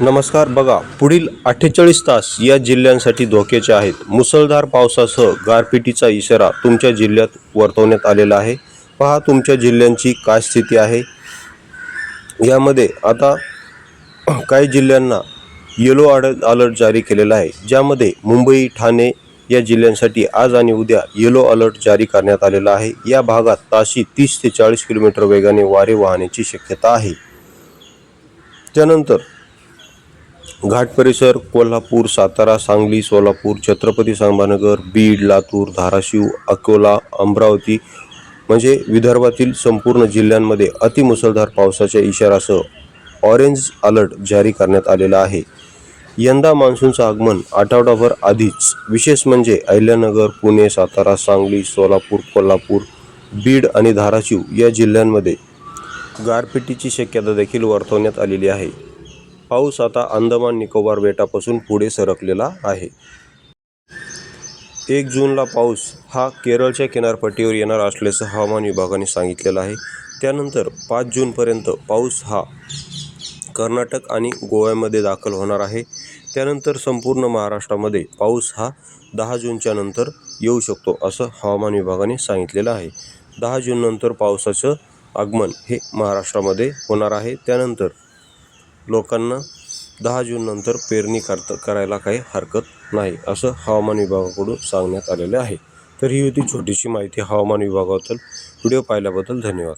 नमस्कार बघा पुढील अठ्ठेचाळीस तास या जिल्ह्यांसाठी धोक्याचे आहेत. मुसळधार पावसासह गारपिटीचा इशारा तुमच्या जिल्ह्यात वर्तवण्यात आलेला आहे. पहा तुमच्या जिल्ह्यांची काय स्थिती आहे. यामध्ये आता काही जिल्ह्यांना येलो अलर्ट अलर्ट जारी केलेला आहे. ज्यामध्ये मुंबई ठाणे या जिल्ह्यांसाठी आज आणि उद्या येलो अलर्ट जारी करण्यात आलेला आहे. या भागात ताशी तीस ते चाळीस किलोमीटर वेगाने वारे वाहण्याची शक्यता आहे. त्यानंतर घाट परिसर कोल्हापूर सातारा सांगली सोलापूर छत्रपती संभाजीनगर बीड लातूर धाराशिव अकोला अमरावती म्हणजे विदर्भातील संपूर्ण जिल्ह्यांमध्ये अतिमुसळधार पावसाच्या इशारासह ऑरेंज अलर्ट जारी करण्यात आलेला आहे. यंदा मान्सूनचं आगमन आठवडाभर आधीच. विशेष म्हणजे अहिल्यानगर पुणे सातारा सांगली सोलापूर कोल्हापूर बीड आणि धाराशिव या जिल्ह्यांमध्ये गारपिटीची शक्यता देखील वर्तवण्यात आलेली आहे. पाऊस आता अंदमान निकोबार बेटापासून पुढे सरकलेला आहे. एक जूनला पाऊस हा केरळच्या किनारपट्टीवर येणार असल्याचं हवामान विभागाने सांगितलेलं आहे. त्यानंतर पाच जूनपर्यंत पाऊस हा कर्नाटक आणि गोव्यामध्ये दाखल होणार आहे. त्यानंतर संपूर्ण महाराष्ट्रामध्ये पाऊस हा दहा जूनच्या नंतर येऊ शकतो असं हवामान विभागाने सांगितलेलं आहे. दहा जूननंतर पावसाचं आगमन हे महाराष्ट्रामध्ये होणार आहे. त्यानंतर लोकांना दहा जूननंतर पेरणी करता करायला काही हरकत नाही असं हवामान विभागाकडून सांगण्यात आलेलं आहे. तर ही होती छोटीशी माहिती हवामान विभागाबद्दल. व्हिडिओ पाहिल्याबद्दल धन्यवाद.